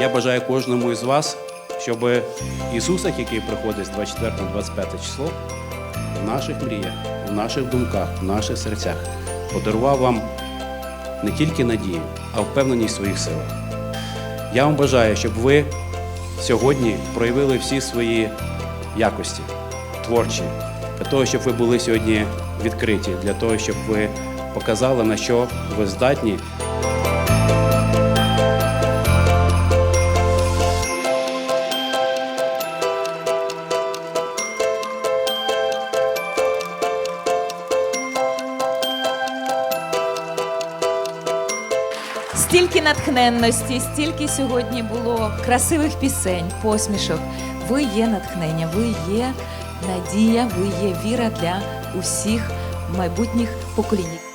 Я бажаю кожному із вас, щоб Ісусик, який приходить з 24 на 25 число, в наших мріях, в наших думках, в наших серцях подарував вам не тільки надію, а впевненість в своїх силах. Я вам бажаю, щоб ви сьогодні проявили всі свої якості творчі, для того, щоб ви були сьогодні відкриті, для того, щоб ви показали, на що ви здатні Стільки натхненності, стільки сьогодні було красивих пісень, посмішок. Ви є натхнення, ви є надія, ви є віра для усіх майбутніх поколінь.